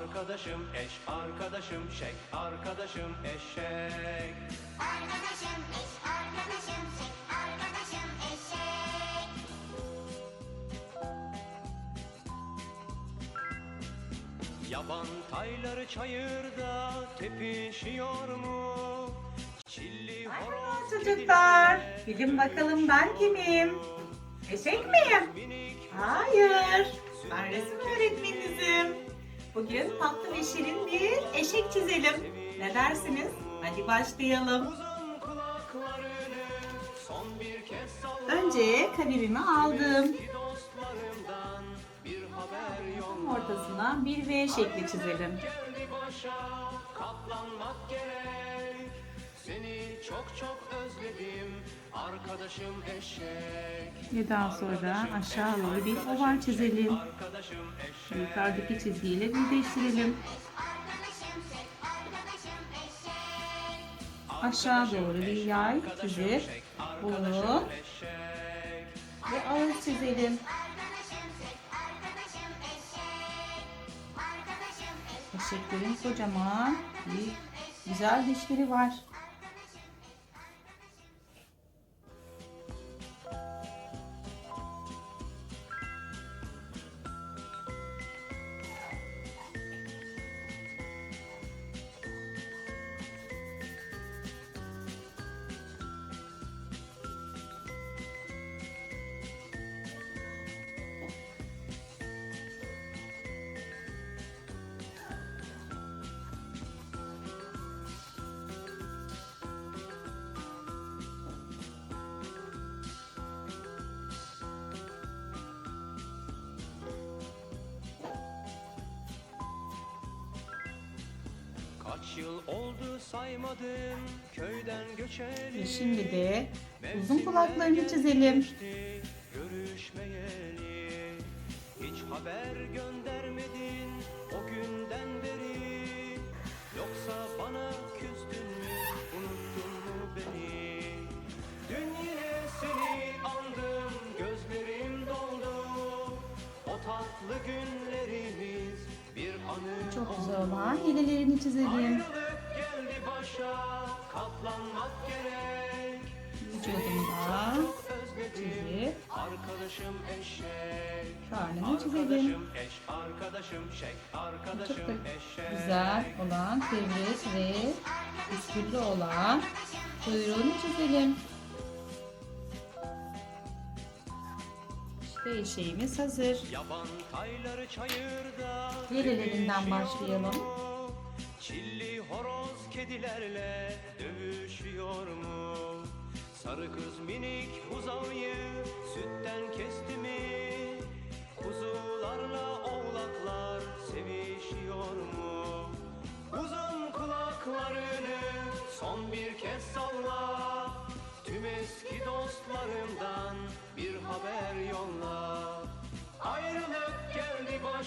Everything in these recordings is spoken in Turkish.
arkadaşım eş arkadaşım şek arkadaşım eşek Arkadaşım eş, arkadaşım şek, arkadaşım eşek. Yaban tayları çayırda tepişiyor mu? Çilli Merhaba horoz çocuklar. Bilin bakalım ben kimim? Eşek miyim? Hayır. Bugün tatlı ve şirin bir eşek çizelim. Ne dersiniz? Hadi başlayalım. Önce kalemimi aldım. Tam ortasına bir V şekli çizelim. Seni çok çok özledim Ve daha sonra aşağı doğru bir oval çizelim. Yukarıdaki çizgiyle birleştirelim. Aşağı doğru bir yay çizip bunu ve ağız çizelim. Eşeklerin kocaman bir güzel dişleri var. Kaç yıl oldu saymadım köyden göçeli Ve şimdi de uzun kulaklarını çizelim. Görüşmeyeli Hiç haber göndermedin o günden beri Çok güzel olan yelelerini çizelim. Vücudunda çizip karnını çizelim. Çok da güzel olan kıvrık ve püsküllü olan kuyruğunu çizelim. İşte eşeğimiz hazır. Yelelerinden başlayalım. Çilli horoz kedilerle dövüşüyor mu? Sarı kız minik buzağıyı sütten kesti mi?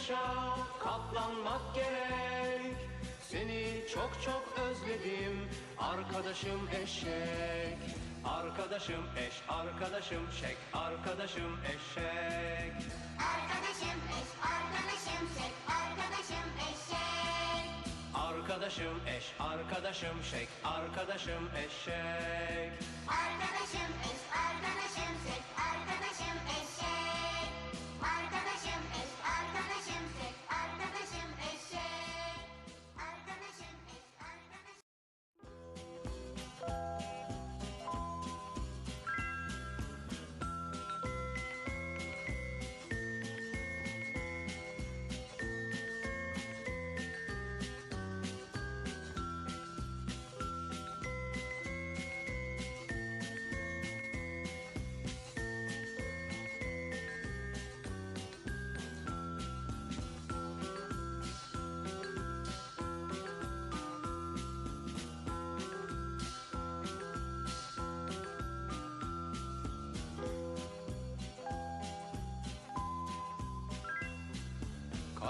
Başa katlanmak gerek. Seni çok çok özledim arkadaşım eşek. Arkadaşım eş arkadaşım şek arkadaşım eşek. Arkadaşım eş, arkadaşım şek, arkadaşım eşek. Arkadaşım eş arkadaşım şek arkadaşım eşek. Arkadaşım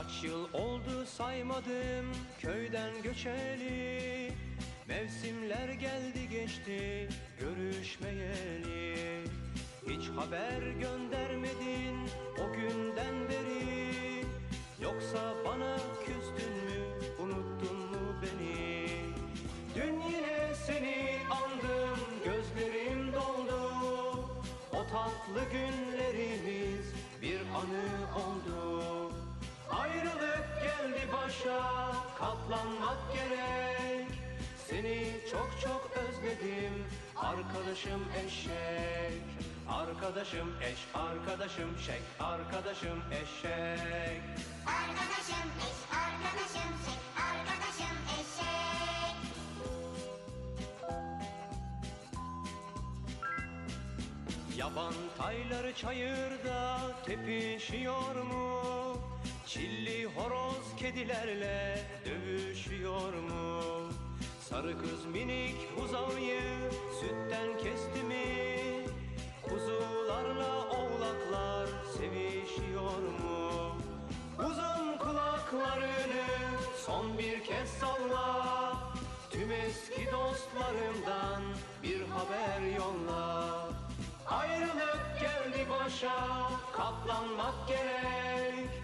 Kaç yıl oldu saymadım köyden göçeli. Mevsimler geldi geçti görüşmeyeli. Hiç haber göndermedin o günden beri. Yoksa bana küstün başa katlanmak gerek Seni çok çok özledim arkadaşım eşek Arkadaşım eş, arkadaşım şek, arkadaşım eşek Arkadaşım eş, arkadaşım şek, arkadaşım eşek. Yaban tayları çayırda tepişiyor mu? Çilli horoz kedilerle dövüşüyor mu? Sarı kız minik buzağıyı sütten kesti mi? Kuzularla oğlaklar sevişiyor mu? Uzun kulaklarını son bir kez salla Tüm eski dostlarımdan bir haber yolla Ayrılık geldi başa katlanmak gerek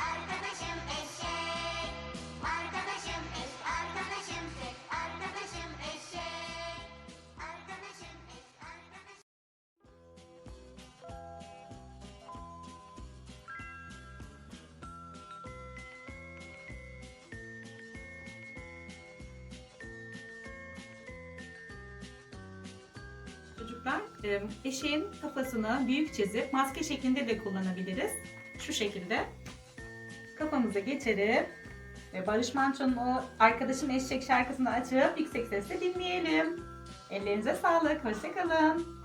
eşeğin kafasını büyük çizip maske şeklinde de kullanabiliriz. Şu şekilde. Kafamıza geçirip ve Barış Manço'nun o arkadaşım eşek şarkısını açıp yüksek sesle dinleyelim. Ellerinize sağlık. Hoşçakalın.